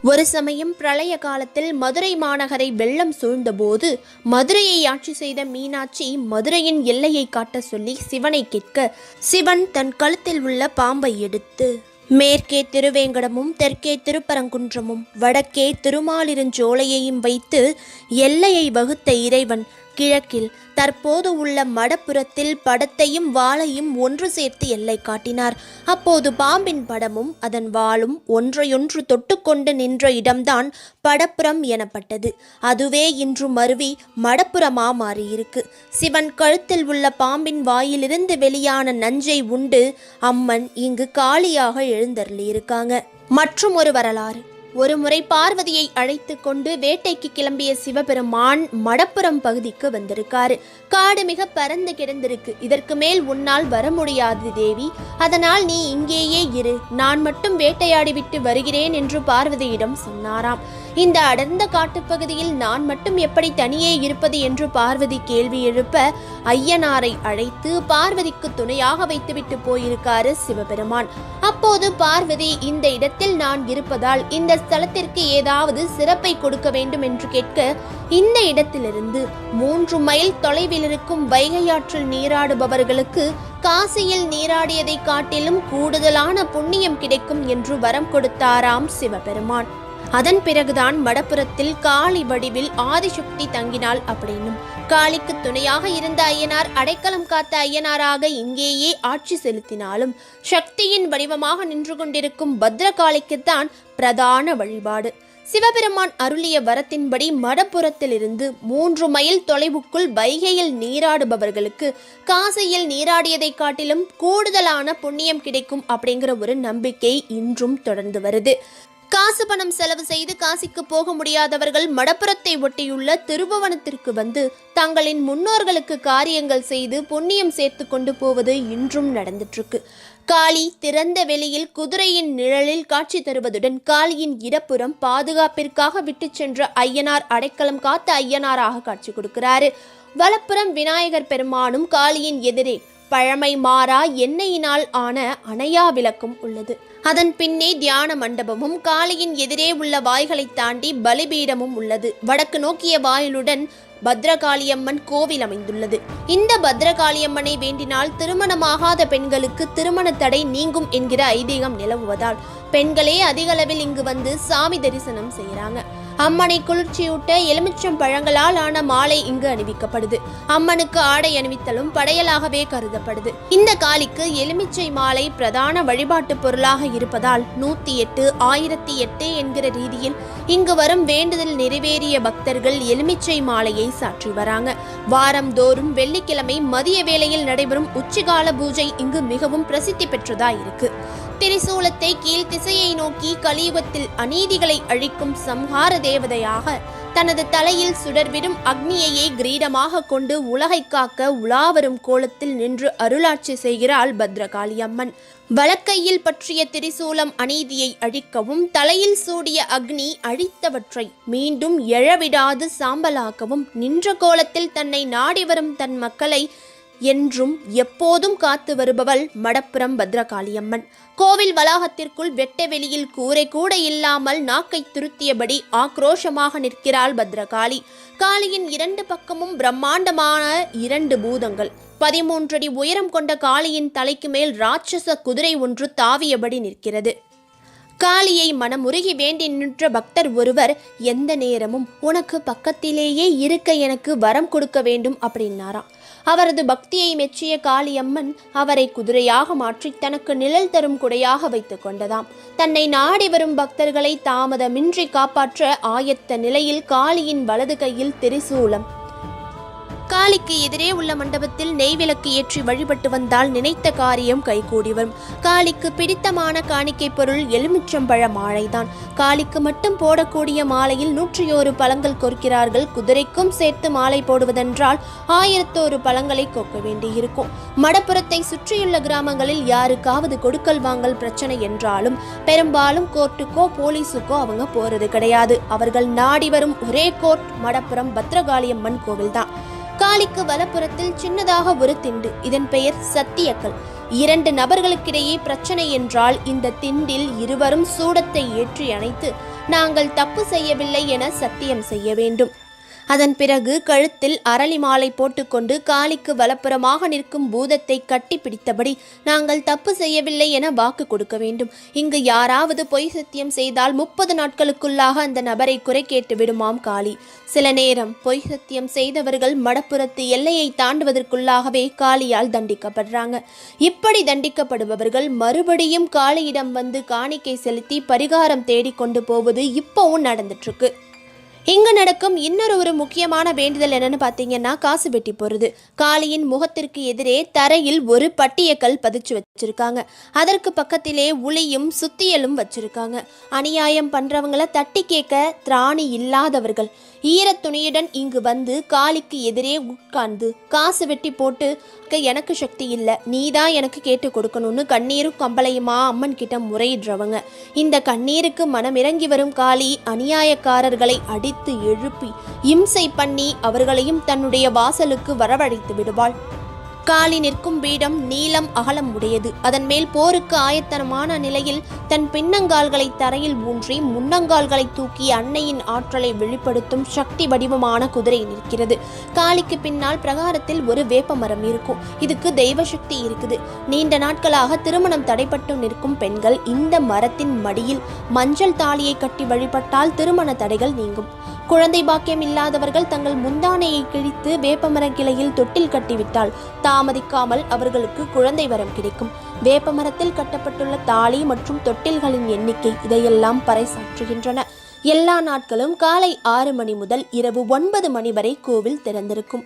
ஒரு சமயம் பிரளய காலத்தில் மதுரை மாநகரை வெள்ளம் சூழ்ந்தபோது மதுரையை ஆட்சி செய்த மீனாட்சி மதுரையின் எல்லையை காட்ட சொல்லி சிவனை கேட்க சிவன் தன் கழுத்தில் உள்ள பாம்பை எடுத்து மேற்கே திருவேங்கடமும் தெற்கே திருப்பரங்குன்றமும் வடக்கே திருமாலிருஞ்சோலையையும் வைத்து எல்லையை வகுத்த இறைவன் கிழக்கில் தற்போது உள்ள மடப்புறத்தில் படத்தையும் வாளையும் ஒன்று சேர்த்து எல்லை காட்டினார். அப்போது பாம்பின் படமும் அதன் வாளும் ஒன்றையொன்று தொட்டுக்கொண்டு நின்ற இடம்தான் படப்புறம் எனப்பட்டது. அதுவே இன்று மருவி மடப்புறமா மாறியிருக்கு. சிவன் கழுத்தில் உள்ள பாம்பின் வாயிலிருந்து வெளியான நஞ்சை உண்டு அம்மன் இங்கு காளியாக எழுந்தருளியிருக்காங்க. மற்றும் ஒரு வரலாறு. ஒருமுறை பார்வதியை அழைத்து கொண்டு வேட்டைக்கு கிளம்பிய சிவபெருமான் மடப்புறம் பகுதிக்கு வந்திருக்காரு. காடு மிக பறந்து கிடந்திருக்கு. இதற்கு மேல் உன்னால் வர முடியாது தேவி. அதனால் நீ இங்கேயே இரு. நான் மட்டும் வேட்டையாடி விட்டு வருகிறேன் என்று பார்வதியிடம் சொன்னாராம். இந்த அடர்ந்த காட்டுப்பகுதியில் நான் மட்டும் எப்படி தனியே இருப்பது என்று பார்வதி கேள்வி எழுப்ப ஐயனாரை அழைத்து பார்வதிக்கு துணையாக வைத்துவிட்டு போயிருக்காரு சிவபெருமான். அப்போது பார்வதி இந்த இடத்தில் நான் இருப்பதால் இந்த ஸ்தலத்திற்கு ஏதாவது சிறப்பை கொடுக்க வேண்டும் என்று கேட்க இந்த இடத்திலிருந்து மூன்று மைல் தொலைவில் இருக்கும் வைகையாற்றில் நீராடுபவர்களுக்கு காசியில் நீராடியதை காட்டிலும் கூடுதலான புண்ணியம் கிடைக்கும் என்று வரம் கொடுத்தாராம் சிவபெருமான். அதன் பிறகுதான் வடபுறத்தில் காளி வடிவில் ஆதிசக்தி தங்கினாள் அப்படின்னும். காளிக்கு துணையாக இருந்த ஐயனார் அடைக்கலம் காத்த ஐயனாராக இங்கேயே ஆட்சி செலுத்தினாலும் சக்தியின் வடிவமாக நின்று கொண்டிருக்கும் பத்ரகாளிக்குத்தான் பிரதான வழிபாடு. சிவபெருமான் அருளிய வரத்தின்படி மடப்புறத்திலிருந்து மூன்று மைல் தொலைவுக்குள் வைகையில் நீராடுபவர்களுக்கு காசியில் நீராடியதை காட்டிலும் கூடுதலான புண்ணியம் கிடைக்கும் அப்படிங்கிற ஒரு நம்பிக்கை இன்றும் தொடர்ந்து வருது. காசு பணம் செலவு செய்து காசிக்கு போக முடியாதவர்கள் மடப்புறத்தை ஒட்டியுள்ள திருபுவனத்திற்கு வந்து தங்களின் முன்னோர்களுக்கு காரியங்கள் செய்து புண்ணியம் சேர்த்து கொண்டு போவது இன்றும் நடந்துட்டுருக்கு. காளி திறந்த வெளியில் குதிரையின் நிழலில் காட்சி தருவதுடன் காளியின் இடப்புறம் பாதுகாப்பிற்காக விட்டு சென்ற ஐயனார் அடைக்கலம் காத்த ஐயனாராக காட்சி கொடுக்கிறாரு. வலப்புறம் விநாயகர் பெருமானும் காளியின் எதிரே பழமை மாறா எண்ணெயினால் ஆன அணையா விளக்கும் உள்ளது. அதன் பின்னே தியான மண்டபமும் காளியின் எதிரே உள்ள வாய்களை தாண்டி பலிபீடமும் உள்ளது. வடக்கு நோக்கிய வாயிலுடன் பத்ரகாளியம்மன் கோவில் அமைந்துள்ளது. இந்த பத்ரகாளியம்மனை வேண்டினால் திருமணமாகாத பெண்களுக்கு திருமண தடை நீங்கும் என்கிற ஐதீகம் நிலவுவதால் பெண்களே அதிகளவில் இங்கு வந்து சாமி தரிசனம் செய்கிறாங்க. அம்மனை குளிர்ச்சியூட்ட எலுமிச்சம் பழங்களால் ஆன மாலை இங்கு அணிவிக்கப்படுது. அம்மனுக்கு ஆடை அணிவித்தலும் படையலாகவே கருதப்படுது. இந்த காளிக்கு எலுமிச்சை மாலை பிரதான வழிபாட்டு பொருளாக இருப்பதால் நூத்தி எட்டு ஆயிரத்தி எட்டு என்கிற ரீதியில் இங்கு வரும் வேண்டுதல் நிறைவேறிய பக்தர்கள் எலுமிச்சை மாலையை சாற்றி வராங்க. வாரந்தோறும் வெள்ளிக்கிழமை மதிய வேளையில் நடைபெறும் உச்சிகால பூஜை இங்கு மிகவும் பிரசித்தி பெற்றதா இருக்கு. திரிசூலத்தை கீழ் திசையை நோக்கி கலியுகத்தில் அநீதிகளை அழிக்கும் சம்ஹார தேவதையாக தனது தலையில் சுடர்விடும் அக்னியையே கிரீடமாக கொண்டு உலகை காக்க உலாவரும் கோலத்தில் நின்று அருளாட்சி செய்கிறாள் பத்ரகாளி அம்மன் வலக்கையில் பற்றிய திரிசூலம் அநீதியை அழிக்கவும் தலையில் சூடிய அக்னி அழித்தவற்றை மீண்டும் எழவிடாது சாம்பலாக்கவும் நின்ற கோலத்தில் தன்னை நாடி வரும் தன் மக்களை என்றும் எப்போதும் காத்து வருபவள் மடப்புறம் பத்ரகாளியம்மன். கோவில் வளாகத்திற்குள் வெட்ட வெளியில் கூரை கூட இல்லாமல் நாக்கை துருத்தியபடி ஆக்ரோஷமாக நிற்கிறாள் பத்ரகாளி. காளியின் இரண்டு பக்கமும் பிரம்மாண்டமான இரண்டு பூதங்கள். பதிமூன்றடி உயரம் கொண்ட காளியின் தலைக்கு மேல் ராட்சச குதிரை ஒன்று தாவியபடி நிற்கிறது. காளியை மனமுருகி வேண்டி நின்ற பக்தர் ஒருவர் எந்த நேரமும் உனக்கு பக்கத்திலேயே இருக்க எனக்கு வரம் கொடுக்க வேண்டும் அப்படின்னாராம். அவரது பக்தியை மெச்சிய காளியம்மன் அவரை குதிரையாக மாற்றி தனக்கு நிழல் தரும் குடையாக வைத்துக் கொண்டதாம். தன்னை நாடி வரும் பக்தர்களை தாமதமின்றி காப்பாற்ற ஆயத்த நிலையில் காளியின் வலது கையில் திரிசூலம் காளிக்கு எதிரே உள்ள மண்டபத்தில் நெய்விளக்கு ஏற்றி வழிபட்டு வந்தால் நினைத்த காரியம் கைகூடி வரும் காளிக்கு பிடித்தமான காணிக்கை பொருள் எலுமிச்சம்பழ மாலைதான். காளிக்கு மட்டும் போடக்கூடிய மாலையில் நூற்றியோரு பழங்கள் கொர்க்கிறார்கள். குதிரைக்கும் சேர்த்து மாலை போடுவதென்றால் ஆயிரத்தோரு பழங்களை கொக்க வேண்டியிருக்கும். மடப்புறத்தை சுற்றியுள்ள கிராமங்களில் யாருக்காவது கொடுக்கல் வாங்கல் பிரச்சனை என்றாலும் பெரும்பாலும் கோர்ட்டுக்கோ போலீஸுக்கோ அவங்க போறது கிடையாது. அவர்கள் நாடி வரும் ஒரே கோர்ட் மடப்புறம் பத்ரகாளியம்மன் கோவில்தான். காளிக்கு வலப்புறத்தில் சின்னதாக ஒரு திண்டு. இதன் பெயர் சத்தியக்கல். இரண்டு நபர்களுக்கிடையே பிரச்சனை என்றால் இந்த திண்டில் இருவரும் சூடத்தை ஏற்றி அணைத்து நாங்கள் தப்பு செய்யவில்லை என சத்தியம் செய்ய வேண்டும். அதன் பிறகு கழுத்தில் அரளி மாலை போட்டுக்கொண்டு காளிக்கு வலப்புறமாக நிற்கும் பூதத்தை கட்டி பிடித்தபடி நாங்கள் தப்பு செய்யவில்லை என வாக்கு கொடுக்க வேண்டும். இங்கு யாராவது பொய் சத்தியம் செய்தால் முப்பது நாட்களுக்குள்ளாக அந்த நபரை குறை கேட்டு விடுமாம் காளி. சில நேரம் பொய் சத்தியம் செய்தவர்கள் மடப்புறத்து எல்லையை தாண்டுவதற்குள்ளாகவே காளியால் தண்டிக்கப்படுறாங்க. இப்படி தண்டிக்கப்படுபவர்கள் மறுபடியும் காளியிடம் வந்து காணிக்கை செலுத்தி பரிகாரம் தேடிக்கொண்டு போவது இப்போவும் நடந்துட்டு இருக்கு இங்கு நடக்கும் இன்னொரு ஒரு முக்கியமான வேண்டுதல் என்னன்னு பார்த்தீங்கன்னா காசு வெட்டி போகிறது காளியின் முகத்திற்கு எதிரே தரையில் ஒரு பட்டியக்கல் பதிச்சு வச்சிருக்காங்க. அதற்கு பக்கத்திலே உளியும் சுத்தியலும் வச்சிருக்காங்க. அநியாயம் பண்றவங்கள தட்டி கேட்க திராணி இல்லாதவர்கள். ஈரத் துணியுடன் இங்கு வந்து காளிக்கு எதிரே உட்கார்ந்து காசு வெட்டி போட்டு எனக்கு சக்தி இல்லை. நீ தான் எனக்கு கேட்டு கொடுக்கணும்னு கண்ணீரும் கம்பளையுமா? அம்மன் கிட்ட முறையிடுறவங்க. இந்த கண்ணீருக்கு மனம் இறங்கி வரும் காளி அநியாயக்காரர்களை அடித்து எழுப்பி இம்சை பண்ணி அவர்களையும் தன்னுடைய வாசலுக்கு வரவழைத்து விடுவாள். காளி நிற்கும் பீடம் நீளம் அகலம் உடையது. அதன் மேல் போருக்கு ஆயத்தனமான நிலையில் தன் பின்னங்கால்களை தரையில் ஊன்றி முன்னங்கால்களை தூக்கி அன்னையின் ஆற்றலை வெளிப்படுத்தும் சக்தி வடிவமான குதிரை நிற்கிறது. காளிக்கு பின்னால் பிரகாரத்தில் ஒரு வேப்ப மரம் இருக்கும். இதுக்கு தெய்வ சக்தி இருக்குது. நீண்ட நாட்களாக திருமணம் தடைப்பட்டு நிற்கும் பெண்கள் இந்த மரத்தின் மடியில் மஞ்சள் தாலியை கட்டி வழிபட்டால் திருமண தடைகள் நீங்கும். குழந்தை பாக்கியம் இல்லாதவர்கள் தங்கள் முந்தானையை கிழித்து வேப்பமர கிளையில் தொட்டில் கட்டிவிட்டால் தாமதிக்காமல் அவர்களுக்கு குழந்தை வரம் கிடைக்கும். வேப்பமரத்தில் கட்டப்பட்டுள்ள தாலி மற்றும் தொட்டில்களின் எண்ணிக்கை இதையெல்லாம் பறைசாற்றுகின்றன. எல்லா நாட்களும் காலை ஆறு மணி முதல் இரவு ஒன்பது மணி வரை கோவில் திறந்திருக்கும்.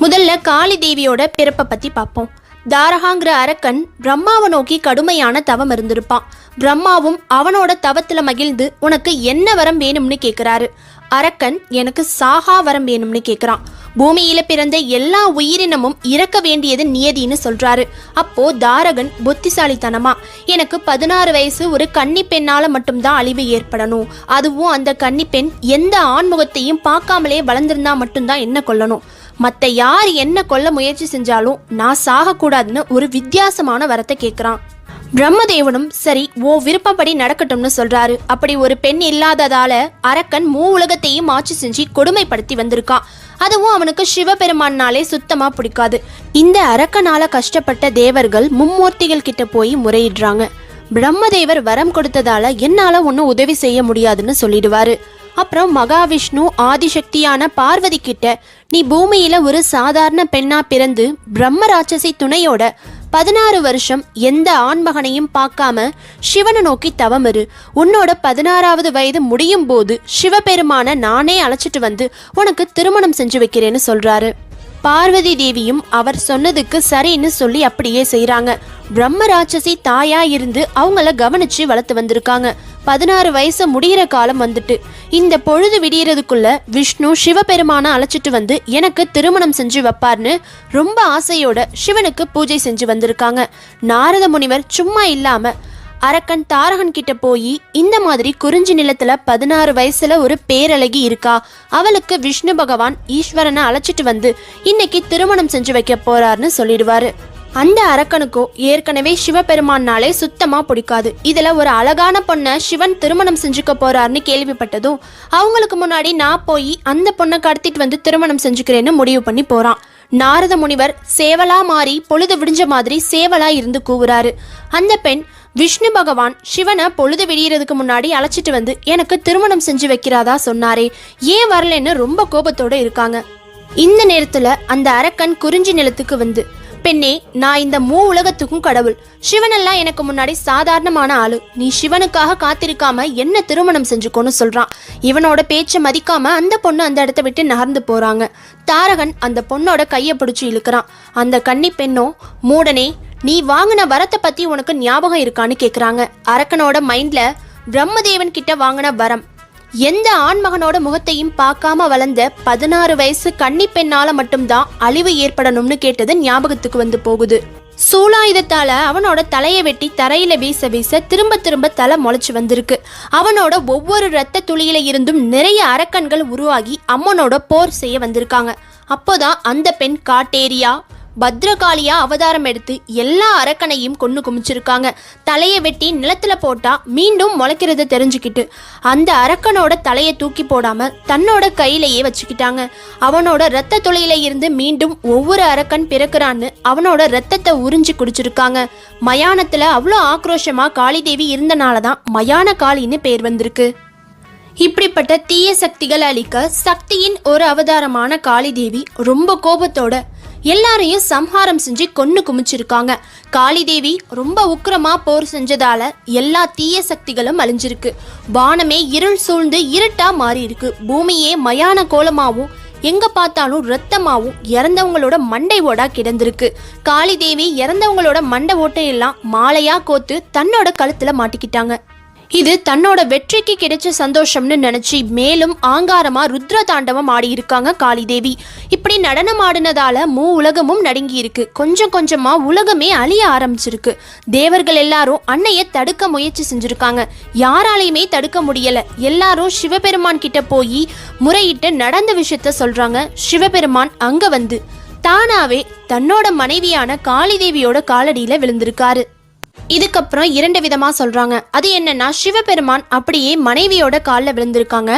முதல்ல காளி தேவியோட பிறப்பை பத்தி பார்ப்போம். தாரகாங்கிற அரக்கன் பிரம்மாவை நோக்கி கடுமையான தவம் இருந்திருப்பான். பிரம்மாவும் அவனோட தவத்துல மகிழ்ந்து உனக்கு என்ன வரம் வேணும்னு கேக்குறாரு. அரக்கன் எனக்கு சாகா வரம் வேணும்னு கேக்குறான். பூமியில பிறந்த எல்லா உயிரினமும் இறக்க வேண்டியது நியதின்னு சொல்றாரு. அப்போ தாரகன் புத்திசாலித்தனமா எனக்கு பதினாறு வயசு ஒரு கன்னி பெண்ணால மட்டும்தான் அழிவு ஏற்படணும். அதுவும் அந்த கன்னி பெண் எந்த ஆண்முகத்தையும் பார்க்காமலே வளர்ந்திருந்தா மட்டும்தான் என்ன கொள்ளணும் மற்ற யார் என்ன கொல்ல முயற்சி செஞ்சாலும் நான் சாகக்கூடாதுன்னு ஒரு வித்தியாசமான வரத்தை கேட்குறான் பிரம்மதேவனும் சரி ஓ விருப்பப்படி நடக்கட்டும்னு சொல்றாரு. அப்படி ஒரு பெண் இல்லாததால அரக்கன் மூ உலகத்தையும் ஆட்சி செஞ்சு கொடுமைப்படுத்தி வந்திருக்கான் அதுவும் அவனுக்கு சிவபெருமான்னாலே சுத்தமா பிடிக்காது. இந்த அரக்கனால கஷ்டப்பட்ட தேவர்கள் மும்மூர்த்திகள் கிட்ட போய் முறையிடுறாங்க. பிரம்மதேவர் வரம் கொடுத்ததால என்னால ஒன்றும் உதவி செய்ய முடியாதுன்னு சொல்லிடுவாரு. அப்புறம் மகாவிஷ்ணு ஆதிசக்தியான பார்வதி கிட்ட நீ பூமியில ஒரு சாதாரண பெண்ணா பிறந்து பிரம்ம ராட்சசி துணையோட பதினாறு வருஷம் எந்த ஆண்மகனையும் பார்க்காம சிவனை நோக்கி தவம் இரு. உன்னோட பதினாறாவது வயது முடியும் போது சிவபெருமான நானே அழைச்சிட்டு வந்து உனக்கு திருமணம் செஞ்சு வைக்கிறேன்னு சொல்றாரு. பார்வதி தேவியும் அவர் சொன்னதுக்கு சரின்னு சொல்லி அப்படியே செய்றாங்க. பிரம்ம ராட்சசி தாயா இருந்து அவங்கள கவனிச்சு வளர்த்து வந்திருக்காங்க. பதினாறு வயசு முடியிற காலம் வந்துட்டு. இந்த பொழுது விடியறதுக்குள்ள விஷ்ணு சிவபெருமான அழைச்சிட்டு வந்து எனக்கு திருமணம் செஞ்சு வைப்பார்னு ரொம்ப ஆசையோட சிவனுக்கு பூஜை செஞ்சு வந்திருக்காங்க. நாரத முனிவர் சும்மா இல்லாம அரக்கன் தாரகன் கிட்ட போய் இந்த மாதிரி குறிஞ்சி நிலத்துல பதினாறு வயசுல ஒரு பேரழகி இருக்கா? அவளுக்கு விஷ்ணு பகவான் ஈஸ்வரனை அழைச்சிட்டு வந்து இன்னைக்கு திருமணம் செஞ்சு வைக்க போறாருன்னு சொல்லிடுவாரு. அந்த அரக்கனுக்கோ ஏற்கனவே சிவபெருமான்னாலே சுத்தமா பிடிக்காது. இதுல ஒரு அழகான பொண்ணை சிவன் திருமணம் செஞ்சுக்க போறாருன்னு கேள்விப்பட்டதும் அவங்களுக்கு முன்னாடி நான் போய் அந்த பொண்ணை கடத்திட்டு வந்து திருமணம் செஞ்சுக்கிறேன்னு முடிவு பண்ணி போறான். நாரத முனிவர் சேவலா மாறி பொழுது விடிஞ்ச மாதிரி சேவலா இருந்து கூவுறாரு. அந்த பெண் விஷ்ணு பகவான் சிவனை பொழுது விடியறதுக்கு முன்னாடி அழைச்சிட்டு வந்து எனக்கு திருமணம் செஞ்சு வைக்கிறாதா சொன்னாரே. ஏன் வரலன்னு ரொம்ப கோபத்தோட இருக்காங்க. இந்த நேரத்துல அந்த அரக்கன் குறிஞ்சி நிலத்துக்கு வந்து பெண்ணே நான் இந்த மூ உலகத்துக்கும் கடவுள். சிவனெல்லாம் எனக்கு முன்னாடி சாதாரணமான ஆளு. நீ சிவனுக்காக காத்திருக்காம என்ன திருமணம் செஞ்சுக்கோன்னு சொல்றான். இவனோட பேச்சை மதிக்காம அந்த பொண்ணு அந்த இடத்த விட்டு நகர்ந்து போறாங்க. தாரகன் அந்த பொண்ணோட கையை பிடிச்சி இழுக்கிறான். அந்த கன்னி பெண்ணோ மூடனே நீ வாங்கின வரத்தை பத்தி உனக்கு ஞாபகம் இருக்கான்னு கேக்குறாங்க. அரக்கனோட மைண்ட்ல பிரம்மதேவன் கிட்ட வாங்கின வரம். எந்த ஆண்மகனோட முகத்தையும் பார்க்காம வளர்ந்த பதினாறு வயசு கன்னி பெண்ணால மட்டும்தான் அழிவு ஏற்படணும்னு கேட்டது ஞாபகத்துக்கு வந்து போகுது. சூலாயுதத்தால அவனோட தலையை வெட்டி தரையில வீச வீச திரும்ப திரும்ப தலை முளைச்சு வந்திருக்கு. அவனோட ஒவ்வொரு இரத்த துளியில இருந்தும் நிறைய அரக்கன்கள் உருவாகி அம்மனோட போர் செய்ய வந்திருக்காங்க. அப்போதான் அந்த பெண் காட்டேரியா பத்ரகாளியா அவதாரம் எடுத்து எல்லா அரக்கனையும் கொண்டு குமிச்சிருக்காங்க. தலையை வெட்டி நிலத்துல போட்டா மீண்டும் முளைக்கிறத தெரிஞ்சுக்கிட்டு அந்த அரக்கனோட தலையை தூக்கி போடாம தன்னோட கையிலேயே வச்சுக்கிட்டாங்க. அவனோட ரத்த துளையில இருந்து மீண்டும் ஒவ்வொரு அரக்கன் பிறக்கிறான்னு அவனோட ரத்தத்தை உறிஞ்சி குடிச்சிருக்காங்க. மயானத்துல அவ்வளோ ஆக்ரோஷமா காளிதேவி இருந்தனால தான் மயான காளின்னு பேர் வந்திருக்கு. இப்படிப்பட்ட தீய சக்திகளை அழிக்க சக்தியின் ஒரு அவதாரமான காளிதேவி ரொம்ப கோபத்தோட எல்லாரையும் சம்ஹாரம் செஞ்சு கொன்று குமிச்சிருக்காங்க. காளிதேவி ரொம்ப உக்கிரமா போர் செஞ்சதால எல்லா தீய சக்திகளும் அழிஞ்சிருக்கு. வானமே இருள் சூழ்ந்து இருட்டா மாறி இருக்கு பூமியே மயான கோலமாவும் எங்க பார்த்தாலும் ரத்தமாவும் இறந்தவங்களோட மண்டை ஓடா கிடந்திருக்கு. காளிதேவி இறந்தவங்களோட மண்டை ஓட்டையெல்லாம் மாலையா கோத்து தன்னோட கழுத்துல மாட்டிக்கிட்டாங்க. இது தன்னோட வெற்றிக்கு கிடைச்ச சந்தோஷம்னு நினைச்சு மேலும் ஆங்காரமா ருத்ர தாண்டவம் ஆடி இருக்காங்க காளிதேவி. இப்படி நடனம் ஆடினதால மூ உலகமும் நடுங்கி இருக்கு. கொஞ்சம் கொஞ்சமா உலகமே அழிய ஆரம்பிச்சிருக்கு. தேவர்கள் எல்லாரும் அன்னைய தடுக்க முயற்சி செஞ்சிருக்காங்க. யாராலையுமே தடுக்க முடியல. எல்லாரும் சிவபெருமான் கிட்ட போய் முறையிட்டு நடந்த விஷயத்த சொல்றாங்க. சிவபெருமான் அங்க வந்து தானாவே தன்னோட மனைவியான காளிதேவியோட காலடியில விழுந்திருக்காரு. இதுக்கப்புறம் இரண்டு விதமா சொல்றாங்க. அது என்னன்னா சிவபெருமான் அப்படியே மனைவியோட காலில் விழுந்திருக்காங்க.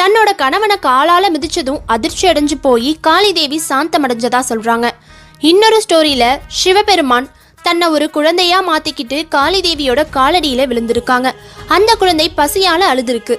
தன்னோட கணவனை காலால மிதிச்சதும் அதிர்ச்சி அடைஞ்சு போய் காளிதேவி சாந்தமடைஞ்சதா சொல்றாங்க. இன்னொரு ஸ்டோரியில சிவபெருமான் தன்னை ஒரு குழந்தையா மாத்திக்கிட்டு காளிதேவியோட காலடியில விழுந்திருக்காங்க. அந்த குழந்தை பசியால அழுதுருக்கு.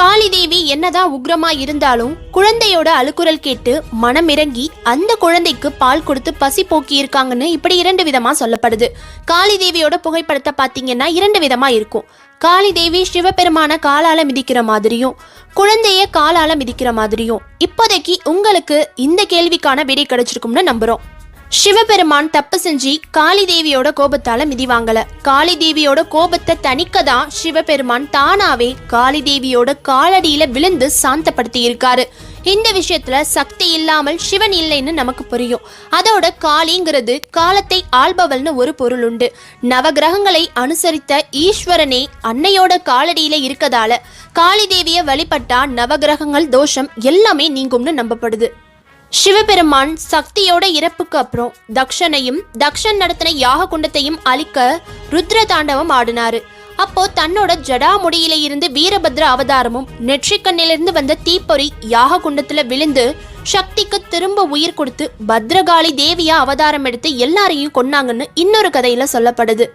காளிதேவி என்னதான் உக்ரமா இருந்தாலும் குழந்தையோட அழுக்குரல் கேட்டு மனம் இறங்கி அந்த குழந்தைக்கு பால் கொடுத்து பசி போக்கி இருக்காங்கன்னு இப்படி இரண்டு விதமா சொல்லப்படுது. காளிதேவியோட புகைப்படத்தை பார்த்தீங்கன்னா இரண்டு விதமா இருக்கும். காளிதேவி சிவபெருமான காலால மிதிக்கிற மாதிரியும் குழந்தைய காலால மிதிக்கிற மாதிரியும். இப்போதைக்கு உங்களுக்கு இந்த கேள்விக்கான விடை கிடைச்சிருக்கும்னு நம்புறோம். சிவபெருமான் தப்பு செஞ்சு காளி தேவியோட கோபத்தால மிதிவாங்கல காளி தேவியோட கோபத்தை தணிக்க தான் சிவபெருமான் தானாவே காளி தேவியோட காலடியில விழுந்து சாந்தப்படுத்தி இருக்காரு. இந்த விஷயத்துல சக்தி இல்லாமல் சிவன் இல்லைன்னு நமக்கு புரியும். அதோட காளிங்கிறது காலத்தை ஆள்பவள்னு ஒரு பொருள் உண்டு. நவகிரகங்களை அனுசரித்த ஈஸ்வரனே அன்னையோட காலடியில இருக்கதால காளி தேவிய வழிபட்டா நவகிரகங்கள் தோஷம் எல்லாமே நீங்கும்னு நம்பப்படுது. சிவபெருமான் சக்தியோட இறப்புக்கு அப்புறம் தக்ஷனையும் தக்ஷன் நடத்தின யாக குண்டத்தையும் அழிக்க ருத்ர தாண்டவம் ஆடினாரு. அப்போ தன்னோட ஜடாமுடியில இருந்து வீரபத்ர அவதாரமும் நெற்றிக்கண்ணிலிருந்து வந்த தீப்பொறி யாக குண்டத்துல விழுந்து சக்திக்கு திரும்ப உயிர் கொடுத்து பத்ரகாளி தேவியா அவதாரம் எடுத்து எல்லாரையும் கொன்னாங்கன்னு இன்னொரு கதையில சொல்லப்படுது.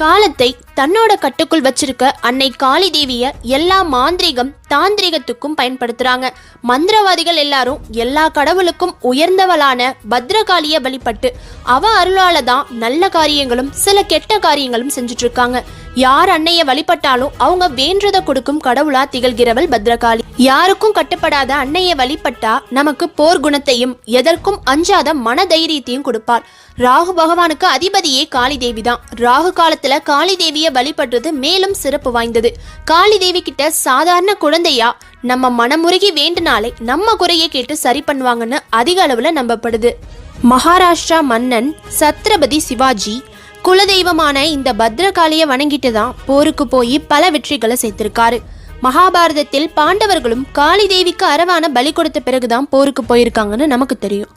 காலத்தை தன்னோட கட்டுக்குள் வச்சிருக்க அன்னை காளி தேவிய எல்லா மாந்திரிகம் தாந்திரிகத்துக்கும் பயன்படுத்துறாங்க. மந்திரவாதிகள் எல்லாரும் எல்லா கடவுளுக்கும் உயர்ந்தவளான பத்ரகாளிய வழிபட்டு அவ அருளால தான் நல்ல காரியங்களும் சில கெட்ட காரியங்களும் செஞ்சுட்டு இருக்காங்க. யார் அன்னைய வழிபட்டாலும் அவங்க வேண்டதை கொடுக்கும் கடவுளா திகழ்கிறவள் பத்ரகாளி. யாருக்கும் கட்டுப்படாத அன்னைய வழிபட்டா நமக்கு போர் குணத்தையும் எதற்கும் அஞ்சாத மன தைரியத்தையும் கொடுப்பார் ராகு பகவானுக்கு அதிபதியே காளி தேவி தான் ராகு காலத்துல காளி தேவியை வழிபடுறது மேலும் சிறப்பு வாய்ந்தது. காளி தேவி கிட்ட சாதாரண குழந்தையா நம்ம மனமுருகி வேண்டுனாலே நம்ம குறையை கேட்டு சரி பண்ணுவாங்கன்னு அதிக அளவுல நம்பப்படுது. மகாராஷ்டிரா மன்னன் சத்ரபதி சிவாஜி குலதெய்வமான இந்த பத்ரகாளியை வணங்கிட்டு தான் போருக்கு போய் பல வெற்றிகளை சேர்த்திருக்காரு. மகாபாரதத்தில் பாண்டவர்களும் காளி தேவிக்கு அரவான பலி கொடுத்த பிறகுதான் போருக்கு போயிருக்காங்கன்னு நமக்கு தெரியும்.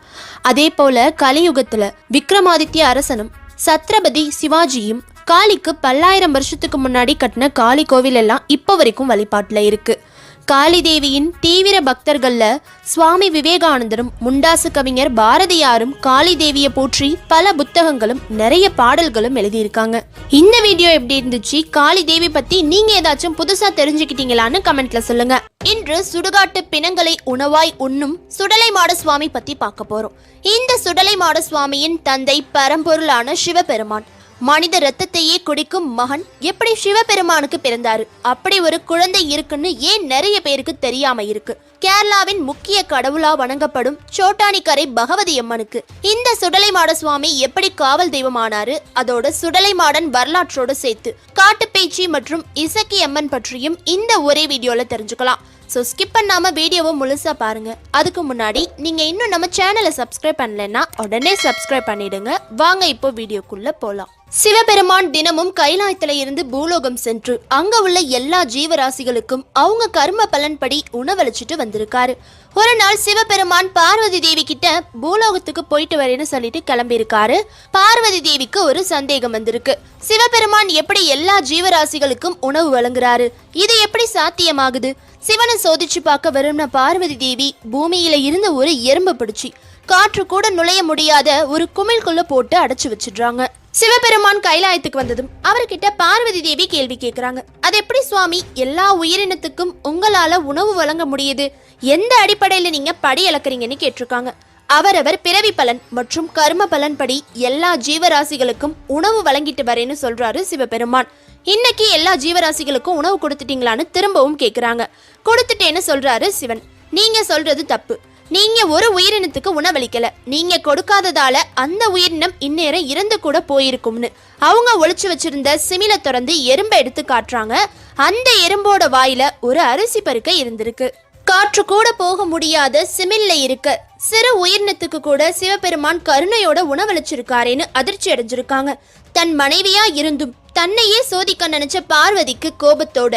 அதே போல கலியுகத்துல விக்ரமாதித்ய அரசனும் சத்ரபதி சிவாஜியும் காளிக்கு பல்லாயிரம் வருஷத்துக்கு முன்னாடி கட்டின காளி கோவில் எல்லாம் இப்போ வரைக்கும் வழிபாட்டில் இருக்குது காளி தேவியின் தீவிர பக்தர்கள்ல சுவாமி விவேகானந்தரும் முண்டாசு கவிஞர் பாரதியாரும் காளி தேவியை போற்றி பல புத்தகங்களும் நிறைய பாடல்களும் எழுதியிருக்காங்க. இந்த வீடியோ எப்படி இருந்துச்சு? காளி தேவி பத்தி நீங்க ஏதாச்சும் புதுசா தெரிஞ்சுக்கிட்டீங்களான்னு கமெண்ட்ல சொல்லுங்க. இன்று சுடுகாட்டு பிணங்களை உணவாய் உண்ணும் சுடலை மாட சுவாமி பத்தி பார்க்க போறோம். இந்த சுடலை மாட சுவாமியின் தந்தை பரம்பொருளான சிவபெருமான். மனித ரத்தத்தையே குடிக்கும் மகன் எப்படி சிவபெருமானுக்கு பிறந்தாரு? அப்படி ஒரு குழந்தை இருக்குன்னு ஏன் நிறைய பேருக்கு தெரியாம இருக்கு? கேரளாவின் முக்கிய கடவுளா வணங்கப்படும் சோட்டானிக்கரை பகவதி அம்மனுக்கு. இந்த சுடலை மாட சுவாமி எப்படி காவல் தெய்வமானாரு? அதோட சுடலை மாடன் வரலாற்றோடு சேர்த்து காட்டுப்பேச்சி மற்றும் இசக்கி அம்மன் பற்றியும் இந்த ஒரே வீடியோல தெரிஞ்சுக்கலாம். ஸோ ஸ்கிப் பண்ணாம வீடியோவை முழுசா பாருங்க. அதுக்கு முன்னாடி நீங்க இன்னும் நம்ம சேனலை சப்ஸ்கிரைப் பண்ணலைன்னா உடனே சப்ஸ்கிரைப் பண்ணிடுங்க. வாங்க இப்போ வீடியோக்குள்ள போலாம். சிவபெருமான் தினமும் கைலாயத்துல இருந்து பூலோகம் சென்று அங்க உள்ள எல்லா ஜீவராசிகளுக்கும் அவங்க கர்ம பலன்படி உணவளிச்சுட்டு வந்திருக்காரு. ஒரு நாள் சிவபெருமான் பார்வதி தேவி கிட்ட பூலோகத்துக்கு போயிட்டு வரேன்னு சொல்லிட்டு கிளம்பியிருக்காரு. பார்வதி தேவிக்கு ஒரு சந்தேகம் வந்திருக்கு. சிவபெருமான் எப்படி எல்லா ஜீவராசிகளுக்கும் உணவு வழங்குறாரு? இது எப்படி சாத்தியமாகுது? சிவனை சோதிச்சு பார்க்க வரும்ன பார்வதி தேவி பூமியில இருந்த ஒரு எறும்பு பிடிச்சி காற்று கூட நுழைய முடியாத ஒரு குமிழ்குள்ள போட்டு அடைச்சு வச்சிடுறாங்க. சிவபெருமான் கைலாயத்துக்கு வந்ததும் அவர்கிட்ட பார்வதி தேவி கேள்வி கேட்கிறாங்க அது எப்படி சுவாமி? எல்லா உயிரினத்துக்கும் உங்களால உணவு வழங்க முடியுது. எந்த அடிப்படையில நீங்க படி இழக்கிறீங்கன்னு கேட்டிருக்காங்க. அவரவர் பிறவி பலன் மற்றும் கர்ம பலன் படி எல்லா ஜீவராசிகளுக்கும் உணவு வழங்கிட்டு வரேன்னு சொல்றாரு சிவபெருமான். இன்னைக்கு எல்லா ஜீவராசிகளுக்கும் உணவு கொடுத்துட்டீங்களான்னு திரும்பவும் கேக்குறாங்க. கொடுத்துட்டேன்னு சொல்றாரு சிவன். நீங்க சொல்றது தப்பு. நீங்க ஒரு உயிரினத்துக்கு உணவளிக்கல. நீங்க கொடுக்காததால அந்த உயிரினம் இந்நேரம் இறந்து கூட போயிருக்கும்னு. அவங்க ஒழிச்சு வச்சிருந்த சிமில திறந்து எறும்பை எடுத்து காட்டுறாங்க. அந்த எறும்போட வாயில ஒரு அரிசி பருக்க இருந்திருக்கு. காற்று கூட போக முடியாத சிமில்ல இருக்க சிறு உயிரினத்துக்கு கூட சிவபெருமான் கருணையோட உணவளிச்சிருக்காரேன்னு அதிர்ச்சி அடைஞ்சிருக்காங்க. தன் மனைவியா இருந்தும் தன்னையே சோதிக்க நினைச்ச பார்வதிக்கு கோபத்தோட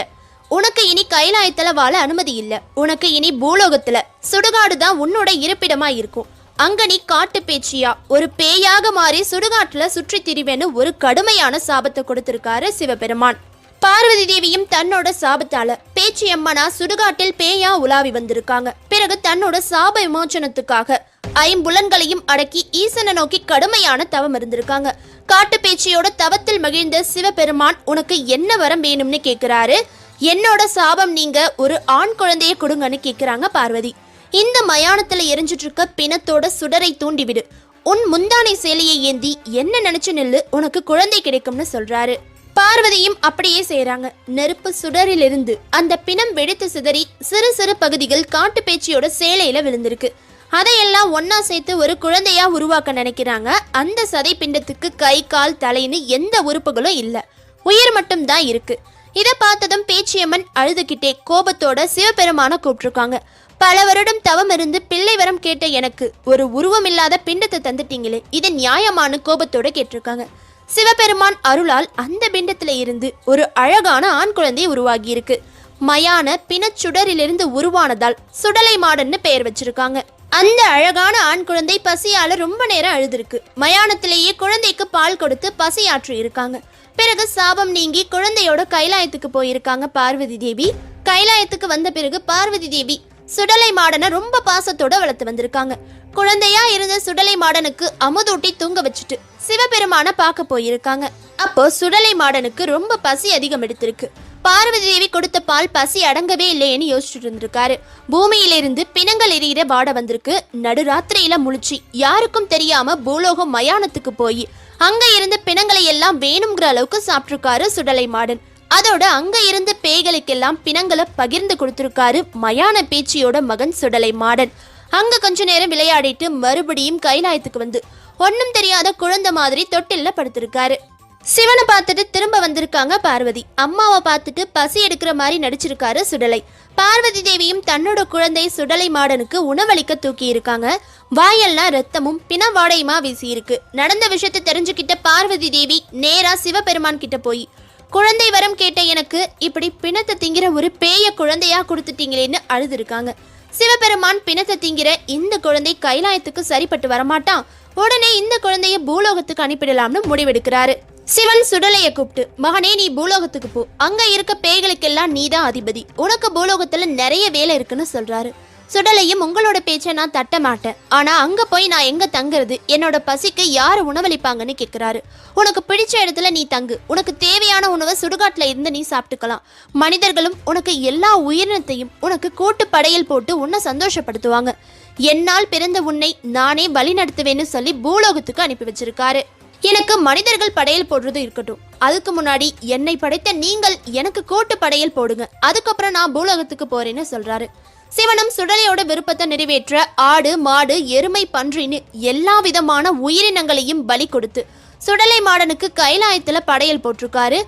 உனக்கு இனி கைலாயத்துல வாழ அனுமதி இல்ல. உனக்கு இனி பூலோகத்துல சுடுகாடு தான் உன்னோட இருப்பிடமா இருக்கும். அங்க நீ காட்டு பேச்சியா? ஒரு பேயாக மாறி சுடுகாட்டுல சுற்றி திரிவேன்னு ஒரு கடுமையான சாபத்தை கொடுத்திருக்காரு சிவபெருமான். பார்வதி தேவியும் தன்னோட சாபத்தால பேச்சி அம்மனா சுடுகாட்டில் பேயா உலாவி வந்திருக்காங்க. பிறகு தன்னோட சாப விமோச்சனத்துக்காக ஐம்புலன்களையும் அடக்கி ஈசனை நோக்கி கடுமையான தவம் இருந்திருக்காங்க. காட்டு பேச்சியோட தவத்தில் மகிழ்ந்த சிவபெருமான் உனக்கு என்ன வரம் வேணும்னு கேக்குறாரு? என்னோட சாபம் நீங்க ஒரு ஆண் குழந்தைய கொடுங்கன்னு கேக்குறாங்க பார்வதி. இந்த மயானத்துல எரிஞ்சிட்டு இருக்க பிணத்தோட சுடரை தூண்டிவிடு. உன் முந்தானை சேலையை ஏந்தி என்ன நினைச்சு நெல்லு உனக்கு குழந்தை கிடைக்கும்னு சொல்றாரு. பார்வதியும் அப்படியே செய்யறாங்க நெருப்பு சுடரிலிருந்து அந்த பிணம் வெடித்து சிதறி சிறு சிறு பகுதிகள் காட்டு பேச்சியோட சேலையில விழுந்திருக்கு. அதையெல்லாம் ஒன்னா சேர்த்து ஒரு குழந்தையா உருவாக்க நினைக்கிறாங்க. அந்த சதை பிண்டத்துக்கு கை கால் தலைன்னு எந்த உறுப்புகளும் இல்லை. உயிர் மட்டும் தான் இருக்கு. இதை பார்த்ததும் பேச்சியம்மன் அழுதுகிட்டே கோபத்தோட சிவபெருமான கூப்பிட்டுருக்காங்க. பல வருடம் தவம் இருந்து பிள்ளை வரம் கேட்ட எனக்கு ஒரு உருவம் இல்லாத பிண்டத்தை தந்துட்டீங்களே இது நியாயமான கோபத்தோட கேட்டிருக்காங்க. சிவபெருமான் அருளால் அந்த பிண்டத்துல இருந்து ஒரு அழகான ஆண் குழந்தை உருவாகி இருக்கு மயான பிணச்சுடரிலிருந்து உருவானதால் சுடலை மாடன்னு பெயர் வச்சிருக்காங்க. அந்த அழகான ஆண் குழந்தை பசியால ரொம்ப நேரம் அழுதுருக்கு. மயானத்திலேயே குழந்தைக்கு பால் கொடுத்து பசியாற்றி இருக்காங்க பிறகு சாபம் நீங்கி குழந்தையோட கைலாயத்துக்கு போயிருக்காங்க பார்வதி தேவி. கைலாயத்துக்கு வந்த பிறகு பார்வதி தேவி சுடலை மாடனை ரொம்ப பாசத்தோட வளர்த்து வந்திருக்காங்க. குழந்தையா இருந்த சுடலை மாடனுக்கு அமுதூட்டி தூங்க வச்சுட்டு சிவபெருமான பார்க்க போயிருக்காங்க. அப்போ சுடலை மாடனுக்கு ரொம்ப பசி அதிகம் எடுத்திருக்கு. பார்வதி தேவி கொடுத்த பால் பசி அடங்கவே இல்லையேன்னு யோசிச்சுட்டு இருந்திருக்காரு. பூமியிலிருந்து பிணங்கள் எரியிற பாட வந்திருக்கு. நடுராத்திரியில முழிச்சு யாருக்கும் தெரியாம பூலோகம் மயானத்துக்கு போய் அங்க இருந்த பிணங்களை எல்லாம் வேணுங்கிற அளவுக்கு சாப்பிட்டிருக்காரு சுடலை மாடன். அதோட அங்க இருந்த பேய்களுக்கெல்லாம் பிணங்களை பகிர்ந்து கொடுத்திருக்காரு மயான பேச்சியோட மகன் சுடலை மாடன். அங்க கொஞ்ச நேரம் விளையாடிட்டு மறுபடியும் கைலாயத்துக்கு வந்து. ஒன்னும் தெரியாத குழந்தை மாதிரி தொட்டில்ல படுத்திருக்காரு. சிவனை பார்த்துட்டு திரும்ப வந்திருக்காங்க பார்வதி. அம்மாவை பார்த்துட்டு பசி எடுக்கிற மாதிரி நடிச்சிருக்காரு சுடலை. பார்வதி தேவியும் தன்னோட குழந்தை சுடலை மாடனுக்கு உணவளிக்க தூக்கி இருக்காங்க. வாயெல்லாம் ரத்தமும் பிண வாடையுமா வீசி இருக்கு. நடந்த விஷயத்தை தெரிஞ்சுக்கிட்ட பார்வதி தேவி நேரா சிவபெருமான் கிட்ட போய் குழந்தை வரம் கேட்ட எனக்கு இப்படி பிணத்தை திங்கிற ஒரு பேய குழந்தையா கொடுத்துட்டீங்களேன்னு அழுதுருக்காங்க. சிவபெருமான் பிணத்தை திங்கிற இந்த குழந்தை கைலாயத்துக்கு சரிப்பட்டு வரமாட்டான். உடனே இந்த குழந்தைய பூலோகத்துக்கு அனுப்பிடலாம்னு முடிவெடுக்கிறாரு. சிவன் சுடலைய கூப்பிட்டு மகனே நீ பூலோகத்துக்கு போ. அங்க இருக்க பேய்களுக்கெல்லாம் நீதான் அதிபதி. உனக்கு பூலோகத்துல நிறைய வேலை இருக்குன்னு சொல்றாரு. சுடலையும் உங்களோட பேச்சை நான் தட்ட மாட்டேன். ஆனா அங்க போய் நான் எங்க தங்குறது? என்னோட பசிக்கு யார் உணவளிப்பாங்கன்னு கேக்குறாரு. உனக்கு பிடிச்ச இடத்துல நீ தங்கு. உனக்கு தேவையான உணவை சுடுகாட்டுல இருந்து நீ சாப்பிட்டுக்கலாம். மனிதர்களும் உனக்கு எல்லா உயிரினத்தையும் உனக்கு கூட்டு படையல் போட்டு உன்னை சந்தோஷப்படுத்துவாங்க. என்னால் பிறந்த உன்னை நானே வழி நடத்துவேன்னு சொல்லி பூலோகத்துக்கு அனுப்பி வச்சிருக்காரு. எனக்கு மனிதர்கள் படையல் போடுறது இருக்கட்டும். அதுக்கு முன்னாடி என்னை படைத்த நீங்கள் எனக்கு கோட்டு படையல் போடுங்க. அதுக்கப்புறம் நான் பூலகத்துக்கு போறேன்னு சொல்றாரு. சிவனும் சுடலையோட விருப்பத்தை நிறைவேற்ற ஆடு மாடு எருமை பன்றின்னு எல்லா விதமான உயிரினங்களையும் பலி கொடுத்து சுடலை மாடனுக்கு கைலாயத்துல படையல் போட்டிருக்காரு.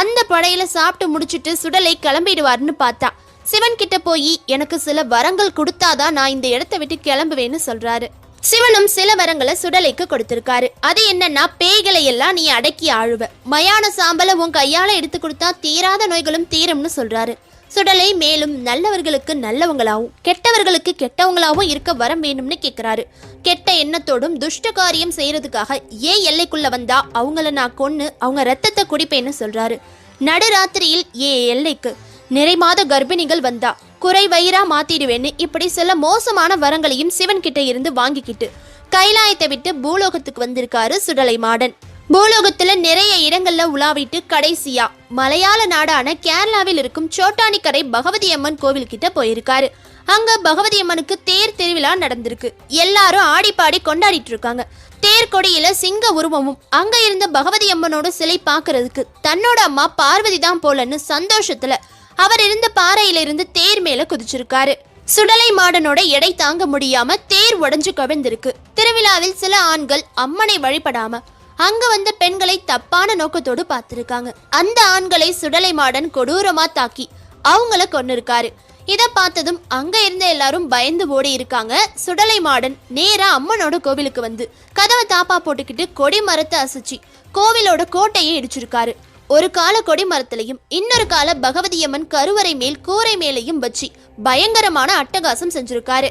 அந்த படையலை சாப்பிட்டு முடிச்சிட்டு சுடலை கிளம்பிடுவார்னு பார்த்தா சிவன் கிட்ட போய் எனக்கு சில வரங்கள் கொடுத்தாதான் நான் இந்த இடத்த விட்டு கிளம்புவேன்னு சொல்றாரு. சிவனும் சில வரங்களை சுடலைக்கு கொடுத்திருக்காரு. அது என்னன்னா பேய்களை எல்லாம் நீ அடக்கி ஆழுவ. மயான சாம்பலை உன் கையால எடுத்து கொடுத்தா தீராத நோய்களும் தீரும்னு சொல்றாரு. சுடலை மேலும் நல்லவர்களுக்கு நல்லவங்களாவும் கெட்டவர்களுக்கு கெட்டவங்களாவும் இருக்க வரம் வேணும்னு கேட்கிறாரு கெட்ட எண்ணத்தோடும் துஷ்ட காரியம் செய்யறதுக்காக ஏன் எல்லைக்குள்ள வந்தா அவங்கள நான் கொன்னு அவங்க ரத்தத்தை குடிப்பேன்னு சொல்றாரு. நடுராத்திரியில் ஏ எல்லைக்கு நிறைமாத கர்ப்பிணிகள் வந்தா குறை வயிறா மாத்திடுவேன்னு இப்படி சில மோசமான வரங்களையும் சிவன் கிட்ட இருந்து வாங்கிக்கிட்டு கைலாயத்தை விட்டு பூலோகத்துக்கு வந்திருக்காரு சுடலை மாடன். பூலோகத்துல நிறைய இடங்கள்ல உலாவிட்டு கடைசியா மலையாள நாடான கேரளாவில் இருக்கும் சோட்டானிக்கரை பகவதி அம்மன் கோவில் கிட்ட போயிருக்காரு. அங்க பகவதி அம்மனுக்கு தேர் திருவிழா நடந்திருக்கு. எல்லாரும் ஆடி பாடி கொண்டாடிட்டு இருக்காங்க தேர் கொடியில சிங்க உருவமும் அங்க இருந்த பகவதி அம்மனோட சிலை பாக்குறதுக்கு தன்னோட அம்மா பார்வதி தான் போலன்னு சந்தோஷத்துல அவர் இருந்த பாறையிலிருந்து தேர் மேல குதிச்சிருக்காரு. சுடலை மாடனோட எடை தாங்க முடியாம தேர் உடஞ்சு கவிழ்ந்திருக்கு. திருவிழாவில் சில ஆண்கள் அம்மனை வழிபடாம அங்க வந்த பெண்களை தப்பான நோக்கத்தோடு பார்த்திருக்காங்க. அந்த ஆண்களை சுடலை மாடன் கொடூரமா தாக்கி அவங்கள கொன்னிருக்காரு. இத பார்த்ததும் அங்க இருந்த எல்லாரும் பயந்து ஓடி இருக்காங்க. சுடலை மாடன் நேரா அம்மனோட கோவிலுக்கு வந்து கதவை தாப்பா போட்டுக்கிட்டு கொடி மரத்தை அசைச்சு கோவிலோட கோட்டையை இடிச்சிருக்காரு. ஒரு கால கொடி மரத்திலையும் இன்னொரு கால பகவதி அம்மன் கருவறை மேல் கூரை மேலையும் வச்சு பயங்கரமான அட்டகாசம் செஞ்சிருக்காரு.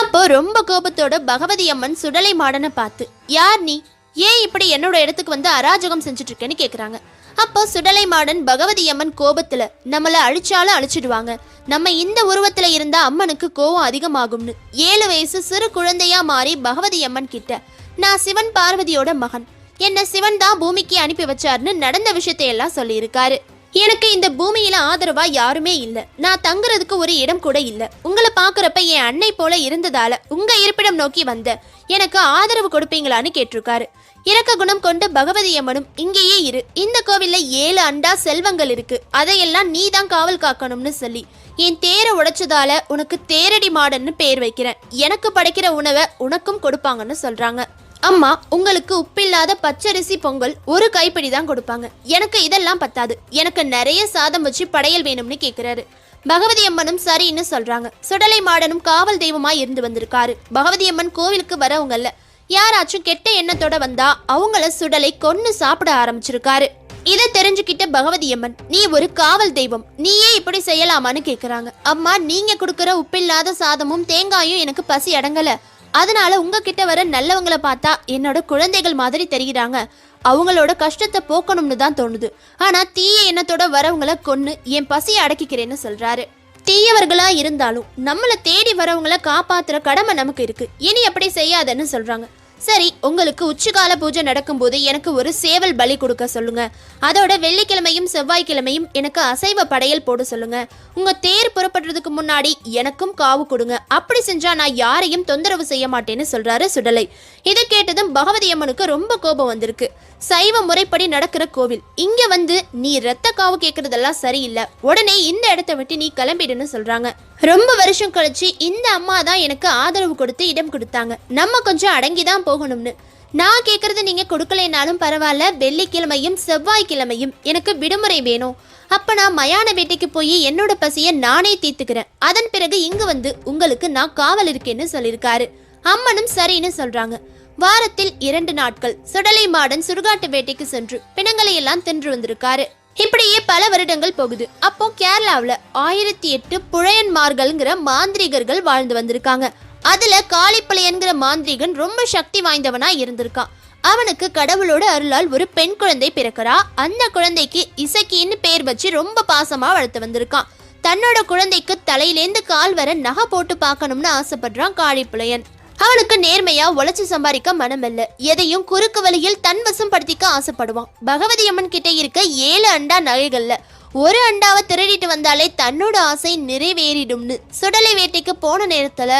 அப்போ ரொம்ப கோபத்தோட பகவதி அம்மன் சுடலை மாடனை பார்த்து யார் நீ? ஏன் இப்படி என்னோட இடத்துக்கு வந்து அராஜகம் செஞ்சுட்டு இருக்கேன்னு கேக்குறாங்க. அப்போ சுடலை மாடன் பகவதி அம்மன் கோபத்துல நம்மளை அழிச்சாலும் அழிச்சிடுவாங்க. நம்ம இந்த உருவத்துல இருந்த அம்மனுக்கு கோவம் அதிகமாகும்னு. ஏழு வயசு சிறு குழந்தையா மாறி பகவதி அம்மன் கிட்ட நான் சிவன் பார்வதியோட மகன். என்ன சிவன் தான் பூமிக்கு அனுப்பி வச்சாருன்னு நடந்த விஷயத்தை எல்லாம் சொல்லியிருக்காரு. எனக்கு இந்த பூமியில ஆதரவா யாருமே இல்ல. நான் தங்குறதுக்கு ஒரு இடம் கூட இல்ல. உங்களை பாக்குறப்ப என் அன்னை போல இருந்ததால உங்க இருப்பிடம் நோக்கி வந்த எனக்கு ஆதரவு கொடுப்பீங்களான்னு கேட்டிருக்காரு. இறக்க குணம் கொண்ட பகவதி அம்மனும் இங்கேயே இரு. இந்த கோவில்ல ஏழு அண்டா செல்வங்கள் இருக்கு. அதையெல்லாம் நீ தான் காவல் காக்கணும்னு சொல்லி என் தேரை உடைச்சதால உனக்கு தேரடி மாடன்னு பேர் வைக்கிறேன். எனக்கு படைக்கிற உணவை உனக்கும் கொடுப்பாங்கன்னு சொல்றாங்க. அம்மா உங்களுக்கு உப்பில்லாத பச்சரிசி பொங்கல் ஒரு கைப்பிடி தான் கொடுப்பாங்க. எனக்கு இதெல்லாம் பத்தாது. எனக்கு நிறைய சாதம் வச்சு படையல் வேணும்னு கேக்குறாரு. பகவதி அம்மனும் சரின்னு சொல்றாங்க. சுடலை மாடனும் காவல் தெய்வமா இருந்து வந்திருக்காரு. பகவதி அம்மன் கோவிலுக்கு வரவங்கல்ல யாராச்சும் கெட்ட எண்ணத்தோட வந்தா அவங்கள சுடலை கொன்னு சாப்பிட ஆரம்பிச்சிருக்காரு. இதை தெரிஞ்சுக்கிட்ட பகவதி அம்மன் நீ ஒரு காவல் தெய்வம். நீயே இப்படி செய்யலாமான்னு கேக்குறாங்க. அம்மா நீங்க கொடுக்கற உப்பில்லாத சாதமும் தேங்காயும் எனக்கு பசி அடங்கல. அதனால உங்ககிட்ட வர நல்லவங்களை பார்த்தா என்னோட குழந்தைகள் மாதிரி தெரிகிறாங்க அவங்களோட கஷ்டத்தை போக்கணும்னு தான் தோணுது. ஆனா தீய எண்ணத்தோட வரவங்களை கொன்னு என் பசியை அடக்கிக்கிறேன்னு சொல்றாரு. தீயவர்களா இருந்தாலும் நம்மளை தேடி வரவங்களை காப்பாத்துற கடமை நமக்கு இருக்கு. இனி அப்படி செய்யாதன்னு சொல்றாங்க. சரி உங்களுக்கு உச்சிகால பூஜை நடக்கும்போது எனக்கு ஒரு சேவல் பலி கொடுக்க சொல்லுங்க. அதோட வெள்ளிக்கிழமையும் செவ்வாய்க்கிழமையும் எனக்கு அசைவ படையல் போட சொல்லுங்க. உங்க தேர் புறப்படுறதுக்கு முன்னாடி எனக்கும் காவு கொடுங்க. அப்படி செஞ்சா நான் யாரையும் தொந்தரவு செய்ய மாட்டேன்னு சொல்றாரு சுடலை. இதை கேட்டதும் பகவதி அம்மனுக்கு ரொம்ப கோபம் வந்திருக்கு. சைவ முறைப்படி நடக்கிற கோவில். இங்க வந்து நீ ரத்த காவு கேட்கறதெல்லாம் சரியில்லை. உடனே இந்த இடத்த விட்டு நீ கிளம்பிடுன்னு சொல்றாங்க. ரொம்ப வருஷம் கழிச்சு இந்த அம்மா தான் எனக்கு ஆதரவு கொடுத்து இடம் கொடுத்தாங்க. நம்ம கொஞ்சம் அடங்கி தான் போகணும்னு. நான் கேட்கறது நீங்க கொடுக்கலைனாலும் பரவாயில்ல. வெள்ளிக்கிழமையும் செவ்வாய்க்கிழமையும் எனக்கு விடுமுறை வேணும். அப்ப நான் மயான வேட்டைக்கு போய் என்னோட பசியை நானே தீர்த்துக்கிறேன். அதன் பிறகு இங்கே வந்து உங்களுக்கு நான் காவல் இருக்கேன்னு சொல்லியிருக்காரு. அம்மனும் சரின்னு சொல்றாங்க. வாரத்தில் இரண்டு நாட்கள் சுடலை மாடன் சுடுகாட்டு வேட்டைக்கு சென்று பிணங்களை எல்லாம் தின்று வந்திருக்காரு. இப்படியே பல வருடங்கள் போகுது. அப்போ கேரளாவில் ஆயிரத்தி எட்டு புழையன்மார்கள்ங்கிற மாந்திரிகர்கள் வாழ்ந்து வந்திருக்காங்க. அதுல காளிப்பழையன்கிற மாந்திரிகன் ரொம்ப சக்தி வாய்ந்தவனா இருந்திருக்கான். அவனுக்கு கடவுளோட அருளால் ஒரு பெண் குழந்தை பிறக்கிறா. அந்த குழந்தைக்கு இசக்கின்னு பேர் வச்சு ரொம்ப பாசமா வளர்த்து வந்திருக்கான். தன்னோட குழந்தைக்கு தலையிலேந்து கால் வர நகை போட்டு பார்க்கணும்னு ஆசைப்படுறான் காளிப்புலையன் அவனுக்கு நேர்மையா உழைச்சு சம்பாதிக்க மனமில்ல எதையும் குறுக்கு வழியில் தன் வசம் படுத்திக்க ஆசைப்படுவான். பகவதி அம்மன் கிட்ட இருக்க ஏழு அண்டா நகைகள்ல ஒரு அண்டாவை திருடிட்டு வந்தாலே தன்னோட ஆசை நிறைவேறிடும்னு. சுடலை வேட்டைக்கு போன நேரத்துல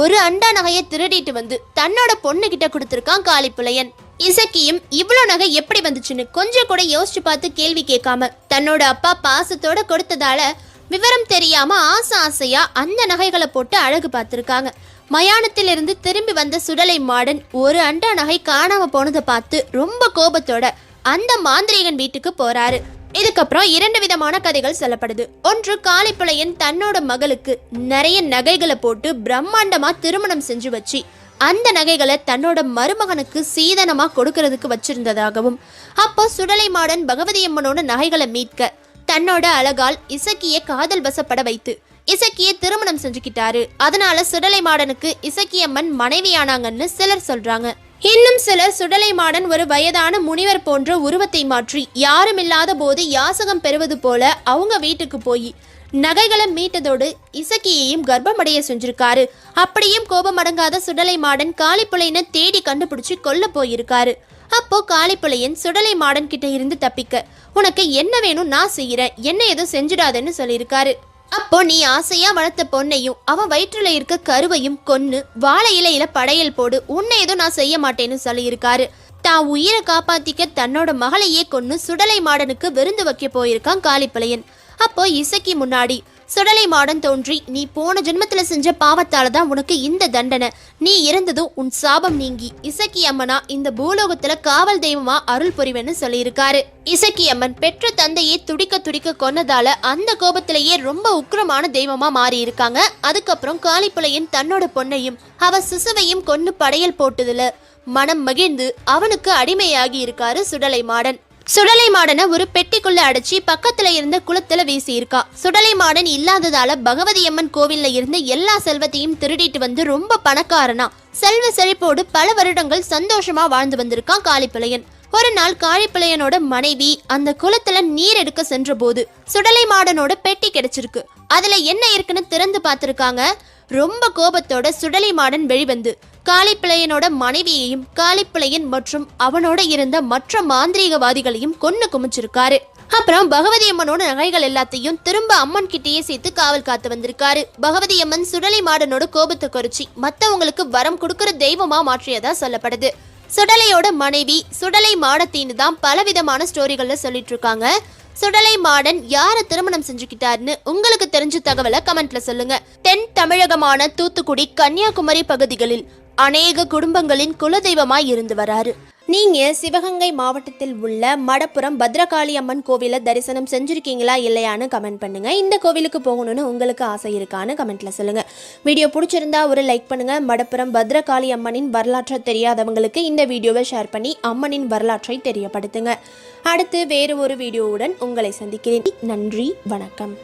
ஒரு அண்டா நகையை திருடிட்டு வந்து தன்னோட பொண்ணு கிட்ட கொடுத்துருக்கான் காளிப்புலையன் இசக்கியும் இவ்வளோ நகை எப்படி வந்துச்சுன்னு கொஞ்சம் கூட யோசிச்சு பார்த்து கேள்வி கேட்காம தன்னோட அப்பா பாசத்தோட கொடுத்ததால விவரம் தெரியாம ஆசை ஆசையா அந்த நகைகளை போட்டு அழகு பார்த்துருக்காங்க. மயானத்திலிருந்து திரும்பி வந்த சுடலை மாடன் ஒரு அண்டா நகை காணாம போனதை பார்த்து ரொம்ப கோபத்தோட அந்த மாந்திரிகன் வீட்டுக்கு போறாரு. இதுக்கப்புறம் இரண்டு விதமான கதைகள் சொல்லப்படுது. ஒன்று காளிப்புலையன் தன்னோட மகளுக்கு நிறைய நகைகளை போட்டு பிரம்மாண்டமா திருமணம் செஞ்சு வச்சு அந்த நகைகளை தன்னோட மருமகனுக்கு சீதனமா கொடுக்கறதுக்கு வச்சிருந்ததாகவும் அப்போ சுடலை மாடன் பகவதி அம்மனோட நகைகளை மீட்க தன்னோட அழகால் இசக்கிய காதல் வசப்பட வைத்து இசக்கிய திருமணம் செஞ்சுக்கிட்டாரு. அதனால சுடலை மாடனுக்கு இசக்கியம்மன் மனைவியானாங்கன்னு சிலர் சொல்றாங்க. இன்னும் சிலர் சுடலை மாடன் ஒரு வயதான முனிவர் போன்ற உருவத்தை மாற்றி யாரும் இல்லாத போது யாசகம் பெறுவது போல அவங்க வீட்டுக்கு போய் நகைகளை மீட்டதோடு இசக்கியையும் கர்ப்பமடைய செஞ்சிருக்காரு. அப்படியும் கோபமடங்காத சுடலை மாடன் காளிப்புலையினை தேடி கண்டுபிடிச்சு கொல்ல போயிருக்காரு. அப்போ காளிப்புலையன் சுடலை மாடன் கிட்ட இருந்து தப்பிக்க உனக்கு என்ன வேணும்? நான் செய்யறேன். என்ன எதுவும் செஞ்சிடாதன்னு சொல்லியிருக்காரு. அப்போ நீ ஆசையா வளர்த்த பொண்ணையும் அவன் வயிற்றுல இருக்க கருவையும் கொன்னு வாழை இலையில படையல் போடு உன்னை எதுவும் நான் செய்ய மாட்டேன்னு சொல்லியிருக்காரு தான் உயிரை காப்பாத்திக்க தன்னோட மகளையே கொன்னு சுடலை மாடனுக்கு விருந்து வைக்க போயிருக்கான் காளிப்பளையன். அப்போ இசைக்கு முன்னாடி சுடலை மாடன் தோன்றி நீ போன ஜென்மத்துல செஞ்ச பாவத்தால தான் உனக்கு இந்த தண்டனை. நீ இறந்ததும் உன் சாபம் நீங்கி. இசக்கி அம்மனா இந்த பூலோகத்துல காவல் தெய்வமா அருள் புரிவன்னு சொல்லியிருக்காரு. இசக்கி அம்மன் பெற்ற தந்தையே துடிக்க துடிக்க கொன்னதால அந்த கோபத்திலேயே ரொம்ப உக்கிரமான தெய்வமா மாறி இருக்காங்க அதுக்கப்புறம் காளிப்புலையன் தன்னோட பொண்ணையும் அவ சிசுவையும் கொன்னு படையல் போட்டதுல மனம் மகிழ்ந்து அவனுக்கு அடிமையாகி இருக்காரு சுடலை மாடன். சுடலை மாடனை ஒரு பெட்டிக்குள்ள அடைச்சி பக்கத்துல இருந்த குளத்துல வீசியிருக்கா. சுடலை மாடன் இல்லாததால பகவதி அம்மன் கோவில்ல இருந்து எல்லா செல்வத்தையும் திருடிட்டு வந்து ரொம்ப பணக்காரனா. செல்வ செழிப்போடு பல வருடங்கள் சந்தோஷமா வாழ்ந்து வந்திருக்கான் காளிப்பிளையன் ஒரு நாள் காளிப்பிளையனோட மனைவி அந்த குளத்துல நீர் எடுக்க சென்ற போது சுடலை மாடனோட பெட்டி கிடைச்சிருக்கு. அதுல என்ன இருக்குன்னு திறந்து பார்த்திருக்காங்க. ரொம்ப கோபத்தோட சுடலை மாடன் வெளிவந்து காளிப்பிளையனோட மனைவியையும் காளிப்பிளையன் மற்றும் அவனோட இருந்த மற்ற மாந்திரீகவாதிகளையும் கொன்னு குமிச்சிருக்காரு அப்புறம் பகவதி அம்மனோட நகைகள் எல்லாத்தையும் திரும்ப அம்மன் கிட்டேயே சேர்த்து காவல் காத்து வந்திருக்காரு. பகவதி அம்மன் சுடலை மாடனோட கோபத்தை குறைச்சி மத்தவங்களுக்கு வரம் கொடுக்கற தெய்வமா மாற்றியதா சொல்லப்படுது. சுடலையோட மனைவி சுடலை மாடத்தின்னு தான் பலவிதமான ஸ்டோரிகள்ல சொல்லிட்டு இருக்காங்க சுடலை மாடன் யாரை திருமணம் செஞ்சுக்கிட்டாருன்னு உங்களுக்கு தெரிஞ்ச தகவலை கமெண்ட்ல சொல்லுங்க. தென் தமிழகமான தூத்துக்குடி கன்னியாகுமரி பகுதிகளில் அநேக குடும்பங்களின் குலதெய்வமாய் இருந்து வராரு. நீங்க சிவகங்கை மாவட்டத்தில் உள்ள மடப்புறம் பத்ரகாளி அம்மன் கோவிலை தரிசனம் செஞ்சிருக்கீங்களா இல்லையான்னு கமெண்ட் பண்ணுங்க. இந்த கோவிலுக்கு போகணும்னு உங்களுக்கு ஆசை இருக்கான்னு கமெண்ட்ல சொல்லுங்க. வீடியோ பிடிச்சிருந்தா ஒரு லைக் பண்ணுங்க. மடப்புறம் பத்ரகாளி அம்மனின் வரலாற்றை தெரியாதவங்களுக்கு இந்த வீடியோவை ஷேர் பண்ணி அம்மனின் வரலாற்றை தெரியப்படுத்துங்க. அடுத்து வேறு ஒரு வீடியோவுடன் உங்களை சந்திக்கிறேன். நன்றி வணக்கம்.